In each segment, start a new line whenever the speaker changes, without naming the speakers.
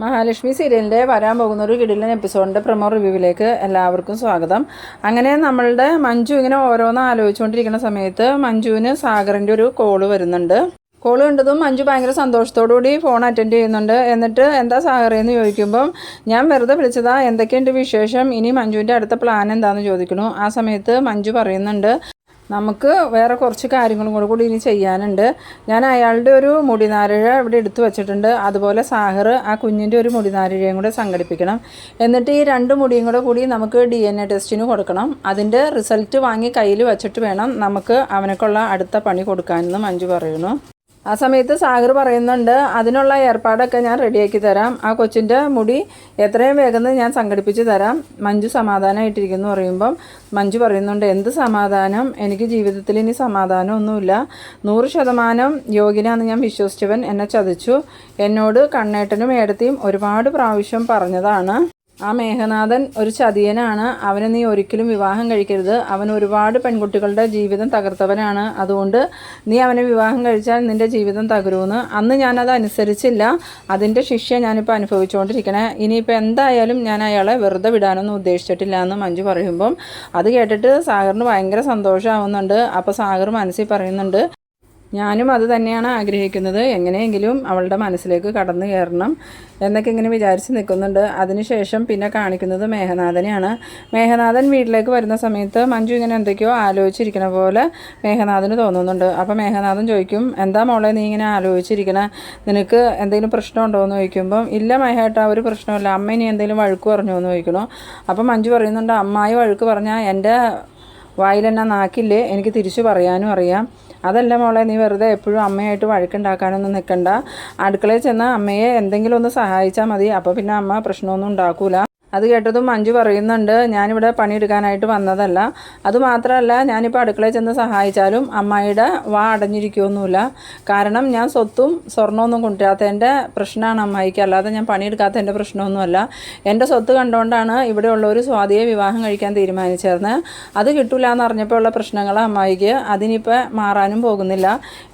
മഹാലക്ഷ്മി സീരിയലിന്റെ വരാൻ പോകുന്ന ഒരു കിടിലൻ എപ്പിസോഡിന്റെ പ്രമോ റിവ്യൂവിലേക്ക് എല്ലാവർക്കും സ്വാഗതം. അങ്ങനെ നമ്മളുടെ മഞ്ജു ഇങ്ങനെ ഓരോന്ന് ആലോചിച്ചുകൊണ്ടിരിക്കുന്ന സമയത്ത് മഞ്ജുവിന് സാഗറിന്റെ ഒരു കോൾ വരുന്നുണ്ട്. കോൾ കണ്ടതും മഞ്ജു ഭയങ്കര സന്തോഷത്തോടു കൂടി ഫോൺ അറ്റൻഡ് ചെയ്യുന്നുണ്ട്. എന്നിട്ട് എന്താ സാഗറേന്ന് ചോദിക്കുമ്പം ഞാൻ വെറുതെ വിളിച്ചതാ. എന്തൊക്കെയുണ്ട് വിശേഷം? ഇനി മഞ്ജുവിന്റെ അടുത്ത പ്ലാൻ എന്താണെന്ന് ചോദിക്കുന്നു ആ സമയത്ത് മഞ്ജു പറയുന്നുണ്ട് നമുക്ക് വേറെ കുറച്ച് കാര്യങ്ങളും കൂടെ കൂടി ഇനി ചെയ്യാനുണ്ട്. ഞാൻ അയാളുടെ ഒരു മുടിനാരിഴ ഇവിടെ എടുത്തു വെച്ചിട്ടുണ്ട്. അതുപോലെ സാഹർ ആ കുഞ്ഞിന്റെ ഒരു മുടിനാരിഴയും കൂടെ സംഘടിപ്പിക്കണം. എന്നിട്ട് ഈ രണ്ട് മുടിയും കൂടെ കൂടി നമുക്ക് ഡി എൻ എ ടെസ്റ്റിന് കൊടുക്കണം. അതിന്റെ റിസൾട്ട് വാങ്ങി കയ്യിൽ വെച്ചിട്ട് വേണം നമുക്ക് അവനക്കുള്ള അടുത്ത പണി കൊടുക്കാനെന്നും മഞ്ജു പറയുന്നു. ആ സമയത്ത് സാഗർ പറയുന്നുണ്ട് അതിനുള്ള ഏർപ്പാടൊക്കെ ഞാൻ റെഡിയാക്കി തരാം. ആ കൊച്ചിന്റെ മുടി എത്രയും വേഗം ഞാൻ സംഘടിപ്പിച്ച് തരാം. മഞ്ജു സമാധാനമായിട്ടിരിക്കുന്നു പറയുമ്പം. മഞ്ജു പറയുന്നുണ്ട് എന്ത് സമാധാനം? എനിക്ക് ജീവിതത്തിൽ ഇനി സമാധാനമൊന്നുമില്ല. നൂറ് ശതമാനം യോഗിനാന്ന് ഞാൻ വിശ്വസിച്ചവൻ എന്നെ ചതിച്ചു. എന്നോട് കണ്ണേട്ടനും ഏടത്തിയും ഒരുപാട് പ്രാവശ്യം പറഞ്ഞതാണ്. ആ മേഘനാഥൻ ഒരു ചതിയനാണ്. അവനെ നീ ഒരിക്കലും വിവാഹം കഴിക്കരുത്. അവൻ ഒരുപാട് പെൺകുട്ടികളുടെ ജീവിതം തകർത്തവനാണ്. അതുകൊണ്ട് നീ അവനെ വിവാഹം കഴിച്ചാൽ നിന്റെ ജീവിതം തകരുമെന്ന് അന്ന് ഞാനത് അനുസരിച്ചില്ല. അതിന്റെ ശിക്ഷ ഞാനിപ്പോൾ അനുഭവിച്ചുകൊണ്ടിരിക്കണേ. ഇനിയിപ്പോൾ എന്തായാലും ഞാൻ അയാളെ വെറുതെ വിടാനൊന്നും ഉദ്ദേശിച്ചിട്ടില്ല എന്ന് മഞ്ജു പറയുമ്പം. അത് കേട്ടിട്ട് സാഗറിന് ഭയങ്കര സന്തോഷമാവുന്നുണ്ട്. അപ്പോൾ സാഗർ മനസ്സിൽ പറയുന്നുണ്ട് ഞാനും അത് തന്നെയാണ് ആഗ്രഹിക്കുന്നത്. എങ്ങനെയെങ്കിലും അവളുടെ മനസ്സിലേക്ക് കടന്നു കയറണം എന്നൊക്കെ ഇങ്ങനെ വിചാരിച്ച് നിൽക്കുന്നുണ്ട്. അതിനുശേഷം പിന്നെ കാണിക്കുന്നത് മേഘനാഥനെയാണ്. മേഘനാഥൻ വീട്ടിലേക്ക് വരുന്ന സമയത്ത് മഞ്ജു ഇങ്ങനെ എന്തൊക്കെയോ ആലോചിച്ചിരിക്കണ പോലെ മേഘനാഥന് തോന്നുന്നുണ്ട്. അപ്പോൾ മേഘനാഥൻ ചോദിക്കും എന്താ മോളെ നീ ഇങ്ങനെ ആലോചിച്ചിരിക്കണ? നിനക്ക് എന്തെങ്കിലും പ്രശ്നമുണ്ടോ? എന്ന് ചോദിക്കുമ്പം ഇല്ല മേഘേട്ട ഒരു പ്രശ്നമില്ല അമ്മ ഇനി എന്തെങ്കിലും വഴുക്ക് പറഞ്ഞോ? എന്ന് ചോദിക്കണോ. അപ്പം മഞ്ജു പറയുന്നുണ്ട് അമ്മായി വഴുക്ക് പറഞ്ഞാൽ എന്റെ വായിലെന്നെ നാക്കില്ലേ? എനിക്ക് തിരിച്ചു പറയാനും അറിയാം. അതല്ല മോളെ നീ വെറുതെ എപ്പോഴും അമ്മയായിട്ട് വഴക്കുണ്ടാക്കാനൊന്നും നിൽക്കണ്ട അടുക്കളയിൽ ചെന്ന് അമ്മയെ എന്തെങ്കിലും ഒന്ന് സഹായിച്ചാൽ മതി. അപ്പോൾ പിന്നെ അമ്മ പ്രശ്നമൊന്നും ഉണ്ടാക്കൂല. അത് കേട്ടതും മഞ്ജു പറയുന്നുണ്ട് ഞാനിവിടെ പണിയെടുക്കാനായിട്ട് വന്നതല്ല. അതുമാത്രമല്ല ഞാനിപ്പോൾ അടുക്കളയിൽ ചെന്ന് സഹായിച്ചാലും അമ്മായിയുടെ വാ അടഞ്ഞിരിക്കുമൊന്നുമില്ല കാരണം ഞാൻ സ്വത്തും സ്വർണമൊന്നും കൊണ്ടുവരാത്തതിന്റെ പ്രശ്നമാണ് അമ്മായിക്ക്. അല്ലാതെ ഞാൻ പണിയെടുക്കാത്തതിന്റെ പ്രശ്നമൊന്നുമല്ല. എന്റെ സ്വത്ത് കണ്ടുകൊണ്ടാണ് ഇവിടെയുള്ള ഒരു സ്വാതിയെ വിവാഹം കഴിക്കാൻ തീരുമാനിച്ചിരുന്നത് അത് കിട്ടില്ല എന്ന് അറിഞ്ഞപ്പോൾ ഉള്ള പ്രശ്നങ്ങൾ അമ്മായിക്ക്. അതിനിപ്പോൾ മാറാനും പോകുന്നില്ല.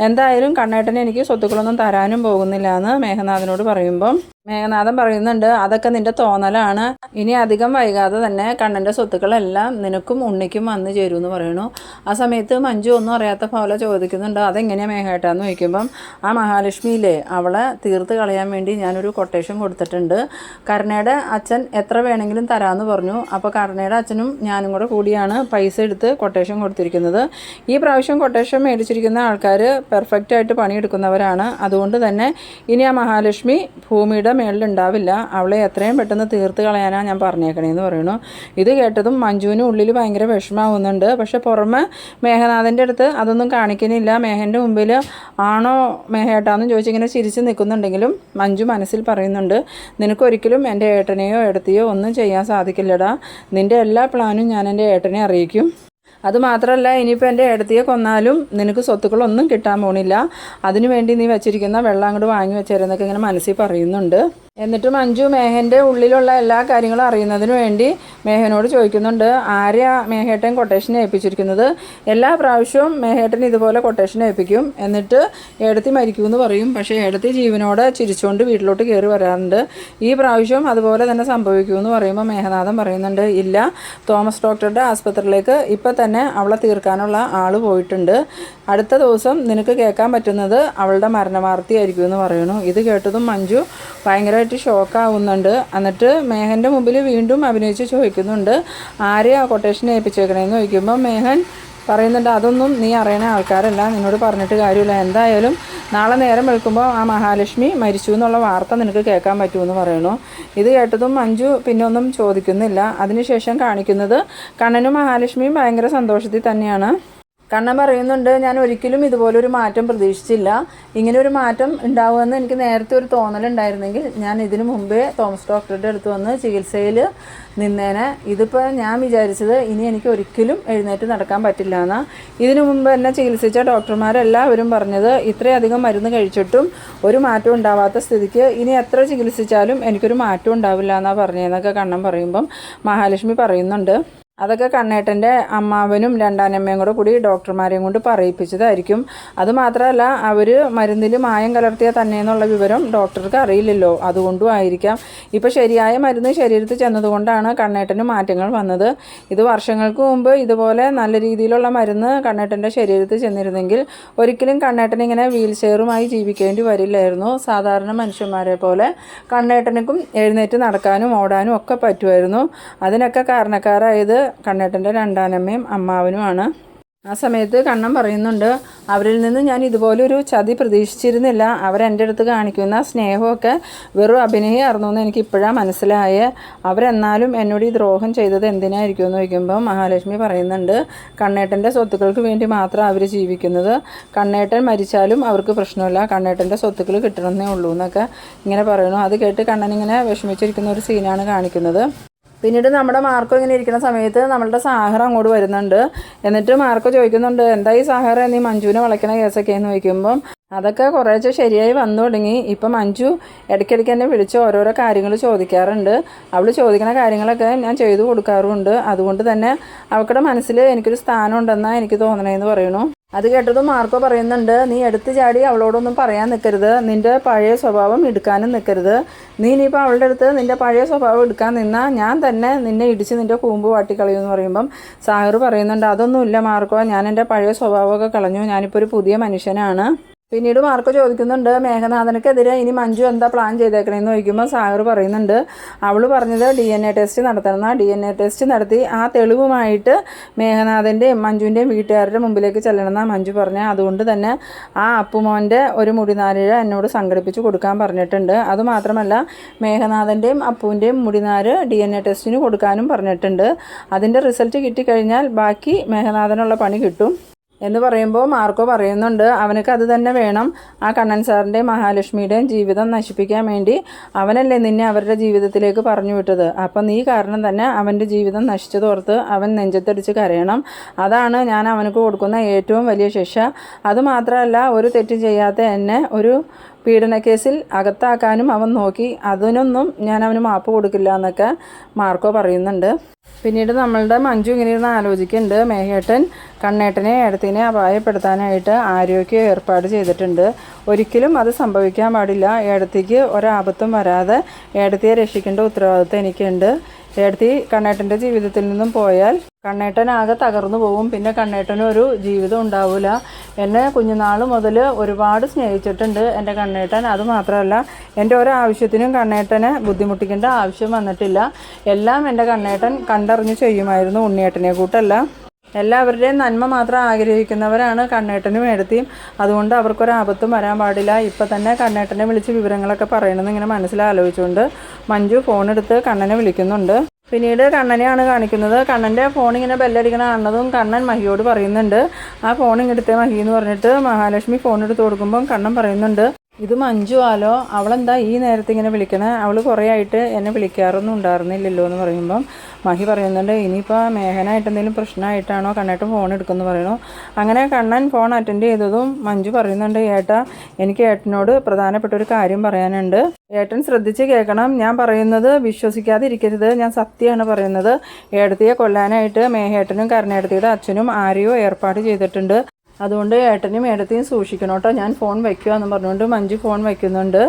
എന്തായാലും കണ്ണേട്ടനെ എനിക്ക് സ്വത്തുക്കളൊന്നും തരാനും പോകുന്നില്ല എന്ന് മേഘനാഥനോട് പറയുമ്പം മേഘനാഥൻ പറയുന്നുണ്ട് അതൊക്കെ നിന്റെ തോന്നലാണ്. ഇനി അധികം വൈകാതെ തന്നെ കണ്ണന്റെ സ്വത്തുക്കളെല്ലാം നിനക്കും ഉണ്ണിക്കും വന്നു ചേരും എന്ന് പറയുന്നു ആ സമയത്ത് മഞ്ജു ഒന്നും അറിയാത്ത പോലെ ചോദിക്കുന്നുണ്ട് അതെങ്ങനെയാണ് മേഘേട്ടാന്ന് ചോദിക്കുമ്പം ആ മഹാലക്ഷ്മിയിലെ അവളെ തീർത്ത് കളയാൻ വേണ്ടി ഞാനൊരു കൊട്ടേഷൻ കൊടുത്തിട്ടുണ്ട്. കരുണയുടെ അച്ഛൻ എത്ര വേണമെങ്കിലും തരാമെന്ന് പറഞ്ഞു. അപ്പോൾ കരുണയുടെ അച്ഛനും ഞാനും കൂടെ കൂടിയാണ് പൈസ എടുത്ത് കൊട്ടേഷൻ കൊടുത്തിരിക്കുന്നത്. ഈ പ്രാവശ്യം കൊട്ടേഷൻ മേടിച്ചിരിക്കുന്ന ആൾക്കാർ പെർഫെക്റ്റായിട്ട് പണിയെടുക്കുന്നവരാണ്. അതുകൊണ്ട് തന്നെ ഇനി ആ മഹാലക്ഷ്മി ഭൂമിയുടെ മേളിലുണ്ടാവില്ല. അവളെ എത്രയും പെട്ടെന്ന് തീർത്ത് കളയാനാണ് ഞാൻ പറഞ്ഞേക്കണേന്ന് പറയുന്നു. ഇത് കേട്ടതും മഞ്ജുവിന് ഉള്ളിൽ ഭയങ്കര വിഷമാവുന്നുണ്ട്. പക്ഷെ പുറമെ മേഘനാഥന്റെ അടുത്ത് അതൊന്നും കാണിക്കുന്നില്ല. മേഹന്റെ മുമ്പിൽ ആണോ മേഹേട്ടാന്ന് ചോദിച്ചിങ്ങനെ ചിരിച്ച് നിൽക്കുന്നുണ്ടെങ്കിലും മഞ്ജു മനസ്സിൽ പറയുന്നുണ്ട് നിനക്കൊരിക്കലും എന്റെ ഏട്ടനെയോ ഏടത്തെയോ ഒന്നും ചെയ്യാൻ സാധിക്കില്ലടാ. നിന്റെ എല്ലാ പ്ലാനും ഞാൻ എന്റെ ഏട്ടനെ അറിയിക്കും. അതുമാത്രമല്ല ഇനിയിപ്പോൾ എന്റെ ഏടത്തിയെ കൊന്നാലും നിനക്ക് സ്വത്തുക്കളൊന്നും കിട്ടാൻ പോണില്ല. അതിനുവേണ്ടി നീ വെച്ചിരിക്കുന്ന വെള്ളം അങ്ങോട്ട് വാങ്ങി വെച്ചേരെന്നൊക്കെ ഇങ്ങനെ മനസ്സിൽ പറയുന്നുണ്ട്. എന്നിട്ട് മഞ്ജു മേഹന്റെ ഉള്ളിലുള്ള എല്ലാ കാര്യങ്ങളും അറിയുന്നതിന് വേണ്ടി മേഹനോട് ചോദിക്കുന്നുണ്ട് ആരെയാ മേഹേട്ടൻ കൊട്ടേഷൻ ഏൽപ്പിച്ചിരിക്കുന്നത്? എല്ലാ പ്രാവശ്യവും മേഹേട്ടൻ ഇതുപോലെ കൊട്ടേഷൻ ഏൽപ്പിക്കും. എന്നിട്ട് ഏടത്തി മരിക്കുമെന്ന് പറയും. പക്ഷേ ഏടത്തി ജീവനോടെ ചിരിച്ചുകൊണ്ട് വീട്ടിലോട്ട് കയറി വരാറുണ്ട്. ഈ പ്രാവശ്യം അതുപോലെ തന്നെ സംഭവിക്കുമെന്ന് പറയുമ്പോൾ മേഹനാഥൻ പറയുന്നുണ്ട് ഇല്ല തോമസ് ഡോക്ടറുടെ ആസ്പത്രിയിലേക്ക് ഇപ്പം തന്നെ അവളെ തീർക്കാനുള്ള ആൾ പോയിട്ടുണ്ട്. അടുത്ത ദിവസം നിനക്ക് കേൾക്കാൻ പറ്റുന്നത് അവളുടെ മരണവാർത്തയായിരിക്കും എന്ന് പറയുന്നു. ഇത് കേട്ടതും മഞ്ജു ഭയങ്കരമായിട്ട് ഷോക്കാവുന്നുണ്ട്. എന്നിട്ട് മേഹന്റെ മുമ്പിൽ വീണ്ടും അഭിനയിച്ച് ചോദിക്കുന്നുണ്ട് ആരെയാ കൊട്ടേഷൻ ഏൽപ്പിച്ചേക്കണേന്ന്? ചോദിക്കുമ്പോൾ മേഹൻ പറയുന്നുണ്ട് അതൊന്നും നീ അറിയണ ആൾക്കാരല്ല നിന്നോട് പറഞ്ഞിട്ട് കാര്യമില്ല. എന്തായാലും നാളെ നേരം വെളുക്കുമ്പോൾ ആ മഹാലക്ഷ്മി മരിച്ചു എന്നുള്ള വാർത്ത നിനക്ക് കേൾക്കാൻ പറ്റുമെന്ന് പറയണു ഇത് കേട്ടതും മഞ്ജു പിന്നെ ഒന്നും ചോദിക്കുന്നില്ല. അതിനുശേഷം കാണിക്കുന്നത് കണ്ണനും മഹാലക്ഷ്മിയും ഭയങ്കര സന്തോഷത്തിൽ തന്നെയാണ്. കണ്ണൻ പറയുന്നുണ്ട് ഞാൻ ഒരിക്കലും ഇതുപോലൊരു മാറ്റം പ്രതീക്ഷിച്ചില്ല. ഇങ്ങനെ ഒരു മാറ്റം ഉണ്ടാവുമെന്ന് എനിക്ക് നേരത്തെ ഒരു തോന്നലുണ്ടായിരുന്നെങ്കിൽ ഞാൻ ഇതിനു മുമ്പേ തോമസ് ഡോക്ടറുടെ അടുത്ത് വന്ന് ചികിത്സയിൽ നിന്നേനെ. ഇതിപ്പോൾ ഞാൻ വിചാരിച്ചത് ഇനി എനിക്ക് ഒരിക്കലും എഴുന്നേറ്റ് നടക്കാൻ പറ്റില്ല എന്ന്. ഇതിനു മുമ്പ് എന്നെ ചികിത്സിച്ച ഡോക്ടർമാരെല്ലാവരും പറഞ്ഞത് ഇത്രയധികം മരുന്ന് കഴിച്ചിട്ടും ഒരു മാറ്റം ഉണ്ടാവാത്ത സ്ഥിതിക്ക് ഇനി എത്ര ചികിത്സിച്ചാലും എനിക്കൊരു മാറ്റം ഉണ്ടാവില്ല എന്നാണ് പറഞ്ഞതെന്നൊക്കെ കണ്ണൻ പറയുമ്പം മഹാലക്ഷ്മി പറയുന്നുണ്ട്. അതൊക്കെ കണ്ണേട്ടന്റെ അമ്മാവനും രണ്ടാനമ്മയും കൂടെ കൂടി ഡോക്ടർമാരെയും കൊണ്ട് പറയിപ്പിച്ചതായിരിക്കും. അതുമാത്രമല്ല അവർ മരുന്നിൽ മായം കലർത്തിയ തന്നെ എന്നുള്ള വിവരം ഡോക്ടർക്ക് അറിയില്ലല്ലോ. അതുകൊണ്ടും ആയിരിക്കാം. ഇപ്പോൾ ശരിയായ മരുന്ന് ശരീരത്തിൽ ചെന്നതുകൊണ്ടാണ് കണ്ണേട്ടന് മാറ്റങ്ങൾ വന്നത്. ഇത് വർഷങ്ങൾക്ക് മുമ്പ് ഇതുപോലെ നല്ല രീതിയിലുള്ള മരുന്ന് കണ്ണേട്ടന്റെ ശരീരത്തിൽ ചെന്നിരുന്നെങ്കിൽ ഒരിക്കലും കണ്ണേട്ടൻ ഇങ്ങനെ വീൽ ചെയറുമായി ജീവിക്കേണ്ടി വരില്ലായിരുന്നു. സാധാരണ മനുഷ്യന്മാരെ പോലെ കണ്ണേട്ടനക്കും എഴുന്നേറ്റ് നടക്കാനും ഓടാനും ഒക്കെ പറ്റുമായിരുന്നു. അതിനൊക്കെ കാരണക്കാരായത് കണ്ണേട്ടന്റെ രണ്ടാനമ്മയും അമ്മാവനുമാണ്. ആ സമയത്ത് കണ്ണൻ പറയുന്നുണ്ട് അവരിൽ നിന്ന് ഞാൻ ഇതുപോലൊരു ചതി പ്രതീക്ഷിച്ചിരുന്നില്ല. അവരെന്റെ അടുത്ത് കാണിക്കുന്ന സ്നേഹമൊക്കെ വെറും അഭിനയമായിരുന്നു എന്ന് എനിക്ക് ഇപ്പോഴാണ് മനസ്സിലായ. അവരെന്നാലും എന്നോട് ഈ ദ്രോഹം ചെയ്തത് എന്തിനായിരിക്കും എന്ന് ചോദിക്കുമ്പോൾ മഹാലക്ഷ്മി പറയുന്നുണ്ട് കണ്ണേട്ടന്റെ സ്വത്തുക്കൾക്ക് വേണ്ടി മാത്രം അവർ ജീവിക്കുന്നത്. കണ്ണേട്ടൻ മരിച്ചാലും അവർക്ക് പ്രശ്നമില്ല. കണ്ണേട്ടന്റെ സ്വത്തുക്കൾ കിട്ടണമെന്നേ ഉള്ളൂ എന്നൊക്കെ ഇങ്ങനെ പറയുന്നു. അത് കേട്ട് കണ്ണൻ ഇങ്ങനെ വിഷമിച്ചിരിക്കുന്ന ഒരു സീനാണ് കാണിക്കുന്നത്. പിന്നീട് നമ്മുടെ മാർക്കോ ഇങ്ങനെ ഇരിക്കുന്ന സമയത്ത് നമ്മളുടെ സാഹർ അങ്ങോട്ട് വരുന്നുണ്ട്. എന്നിട്ട് മാർക്കോ ചോദിക്കുന്നുണ്ട് എന്താ ഈ സാഹർ? നീ മഞ്ജുവിനെ വളയ്ക്കുന്ന കേസൊക്കെ? എന്ന് ചോദിക്കുമ്പം അതൊക്കെ കുറേശ്ശെ ശരിയായി വന്നു തുടങ്ങി. ഇപ്പം മഞ്ജു ഇടയ്ക്കിടയ്ക്ക് തന്നെ വിളിച്ച് ഓരോരോ കാര്യങ്ങൾ ചോദിക്കാറുണ്ട്. അവൾ ചോദിക്കുന്ന കാര്യങ്ങളൊക്കെ ഞാൻ ചെയ്തു കൊടുക്കാറുമുണ്ട്. അതുകൊണ്ട് തന്നെ അവൾക്കുടെ മനസ്സിൽ എനിക്കൊരു സ്ഥാനം ഉണ്ടെന്നാണ് എനിക്ക് തോന്നണേന്ന് പറയണു അത് കേട്ടതും മാർക്കോ പറയുന്നുണ്ട് നീ എടുത്തു ചാടി അവളോടൊന്നും പറയാൻ നിൽക്കരുത് നിന്റെ പഴയ സ്വഭാവം എടുക്കാനും നിൽക്കരുത് നീ ഇനിയിപ്പോൾ അവളുടെ അടുത്ത് നിന്റെ പഴയ സ്വഭാവം എടുക്കാൻ നിന്നാൽ ഞാൻ തന്നെ നിന്നെ ഇടിച്ച് നിന്റെ കൂമ്പ് വാട്ടിക്കളയുമെന്ന് പറയുമ്പം സാഹിർ പറയുന്നുണ്ട് അതൊന്നുമില്ല മാർക്കോ. ഞാൻ എന്റെ പഴയ സ്വഭാവമൊക്കെ കളഞ്ഞു. ഞാനിപ്പോൾ ഒരു പുതിയ മനുഷ്യനാണ്. പിന്നീട് മാർക്ക് ചോദിക്കുന്നുണ്ട് മേഘനാഥനക്കെതിരെ ഇനി മഞ്ജു എന്താ പ്ലാൻ ചെയ്തേക്കണേന്ന് ചോദിക്കുമ്പോൾ സാഗർ പറയുന്നുണ്ട് അവൾ പറഞ്ഞത് ഡി എൻ എ ടെസ്റ്റ് നടത്തണം. ഡി എൻ എ ടെസ്റ്റ് നടത്തി ആ തെളിവുമായിട്ട് മേഘനാഥന്റെയും മഞ്ജുവിന്റെയും വീട്ടുകാരുടെ മുമ്പിലേക്ക് ചെല്ലണമെന്നാണ് മഞ്ജു പറഞ്ഞത് അതുകൊണ്ട് തന്നെ ആ അപ്പുമോന്റെ ഒരു മുടിനാരിഴ എന്നോട് സംഘടിപ്പിച്ച് കൊടുക്കാൻ പറഞ്ഞിട്ടുണ്ട്. അതുമാത്രമല്ല മേഘനാഥന്റെയും അപ്പുവിന്റെയും മുടിനാര് ഡി എൻ എ ടെസ്റ്റിന് കൊടുക്കാനും പറഞ്ഞിട്ടുണ്ട്. അതിന്റെ റിസൾട്ട് കിട്ടിക്കഴിഞ്ഞാൽ ബാക്കി മേഘനാഥനുള്ള പണി കിട്ടും. എന്ന് പറയുമ്പോൾ മാർക്കോ പറയുന്നുണ്ട് അവനക്ക് അത് തന്നെ വേണം. ആ കണ്ണൻ സാറിന്റെയും മഹാലക്ഷ്മിയുടെയും ജീവിതം നശിപ്പിക്കാൻ വേണ്ടി അവനല്ലേ നിന്നെ അവരുടെ ജീവിതത്തിലേക്ക് പറഞ്ഞു വിട്ടത്. അപ്പം നീ കാരണം തന്നെ അവന്റെ ജീവിതം നശിച്ചതോർത്ത് അവൻ നെഞ്ചത്തടിച്ച് കരയണം. അതാണ് ഞാൻ അവനക്ക് കൊടുക്കുന്ന ഏറ്റവും വലിയ ശിക്ഷ. അതുമാത്രമല്ല ഒരു തെറ്റ് ചെയ്യാത്ത എന്നെ ഒരു പീഡനക്കേസിൽ അകത്താക്കാനും അവൻ നോക്കി. അതിനൊന്നും ഞാൻ അവന് മാപ്പ് കൊടുക്കില്ല എന്നൊക്കെ മാർക്കോ പറയുന്നുണ്ട്. പിന്നീട് നമ്മളുടെ മഞ്ജു ഇങ്ങനെ ഇരുന്ന് ആലോചിക്കുന്നുണ്ട്. മേഹേട്ടൻ കണ്ണേട്ടനെ ഏടത്തിനെ അപായപ്പെടുത്താനായിട്ട് ആരോഗ്യം ഏർപ്പാട് ചെയ്തിട്ടുണ്ട്. ഒരിക്കലും അത് സംഭവിക്കാൻ പാടില്ല. ഏടത്തിക്ക് ഒരാപത്തും വരാതെ ഏടത്തിയെ രക്ഷിക്കേണ്ട ഉത്തരവാദിത്വം എനിക്കുണ്ട്. ഏടത്തി കണ്ണേട്ടന്റെ ജീവിതത്തിൽ നിന്നും പോയാൽ കണ്ണേട്ടൻ ആകെ തകർന്നു പോകും പിന്നെ കണ്ണേട്ടന് ഒരു ജീവിതം ഉണ്ടാവില്ല എന്നെ കുഞ്ഞുനാൾ മുതൽ ഒരുപാട് സ്നേഹിച്ചിട്ടുണ്ട് എന്റെ കണ്ണേട്ടൻ. അത് മാത്രമല്ല എന്റെ ഓരോ ആവശ്യത്തിനും കണ്ണേട്ടനെ ബുദ്ധിമുട്ടിക്കേണ്ട ആവശ്യം വന്നിട്ടില്ല. എല്ലാം എന്റെ കണ്ണേട്ടൻ കണ്ടറിഞ്ഞ് ചെയ്യുമായിരുന്നു ഉണ്ണിയേട്ടനെ കൂട്ടല്ല. എല്ലാവരുടെയും നന്മ മാത്രം ആഗ്രഹിക്കുന്നവരാണ് കണ്ണേട്ടനും എടുത്തിയും. അതുകൊണ്ട് അവർക്കൊരാപത്തും വരാൻ പാടില്ല. ഇപ്പം തന്നെ കണ്ണേട്ടനെ വിളിച്ച് വിവരങ്ങളൊക്കെ പറയണമെന്ന് ഇങ്ങനെ മനസ്സിലാലോചിച്ചുകൊണ്ട് മഞ്ജു ഫോണെടുത്ത് കണ്ണനെ വിളിക്കുന്നുണ്ട്. പിന്നീട് കണ്ണനെയാണ് കാണിക്കുന്നത്. കണ്ണന്റെ ഫോൺ ഇങ്ങനെ ബെല്ലടിക്കണ കാണുന്നതും കണ്ണൻ മഹിയോട് പറയുന്നുണ്ട്. ആ ഫോൺ ഇങ്ങെടുത്തേ മഹി എന്ന് പറഞ്ഞിട്ട് മഹാലക്ഷ്മി ഫോൺ എടുത്ത് കൊടുക്കുമ്പം കണ്ണൻ പറയുന്നുണ്ട്. ഇത് മഞ്ജു ആലോ. അവളെന്താ ഈ നേരത്തെ ഇങ്ങനെ വിളിക്കണേ? അവൾ കുറേ ആയിട്ട് എന്നെ വിളിക്കാറൊന്നും ഉണ്ടായിരുന്നില്ലല്ലോ എന്ന് പറയുമ്പം മഹി പറയുന്നുണ്ട് ഇനിയിപ്പോൾ മേഘനായിട്ട് എന്തെങ്കിലും പ്രശ്നമായിട്ടാണോ കണ്ണേട്ടൻ ഫോൺ എടുക്കുമെന്ന് പറയണു. അങ്ങനെ കണ്ണൻ ഫോൺ അറ്റൻഡ് ചെയ്തതും മഞ്ജു പറയുന്നുണ്ട് ഏട്ടാ എനിക്ക് ഏട്ടനോട് പ്രധാനപ്പെട്ട ഒരു കാര്യം പറയാനുണ്ട്. ഏട്ടൻ ശ്രദ്ധിച്ച് കേൾക്കണം. ഞാൻ പറയുന്നത് വിശ്വസിക്കാതെ ഇരിക്കരുത് ഞാൻ സത്യമാണ് പറയുന്നത്. ഏടത്തിയെ കൊല്ലാനായിട്ട് മേഹേട്ടനും കരുണേടത്തിയുടെ അച്ഛനും ആരെയോ ഏർപ്പാട് ചെയ്തിട്ടുണ്ട്. അതുകൊണ്ട് ഏട്ടനും ഏടത്തെയും സൂക്ഷിക്കണം കേട്ടോ. ഞാൻ ഫോൺ വയ്ക്കുക എന്ന് പറഞ്ഞുകൊണ്ട് മഞ്ജു ഫോൺ വയ്ക്കുന്നുണ്ട്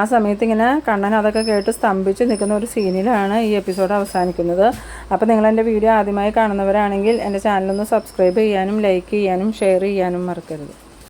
ആ സമയത്ത് ഇങ്ങനെ കണ്ണൻ അതൊക്കെ കേട്ട് സ്തംഭിച്ച് നിൽക്കുന്ന ഒരു സീനിലാണ് ഈ എപ്പിസോഡ് അവസാനിക്കുന്നത്. അപ്പോൾ നിങ്ങൾ എന്റെ വീഡിയോ ആദ്യമായി കാണുന്നവരാണെങ്കിൽ എന്റെ ചാനലൊന്ന് സബ്സ്ക്രൈബ് ചെയ്യാനും ലൈക്ക് ചെയ്യാനും ഷെയർ ചെയ്യാനും മറക്കരുത്.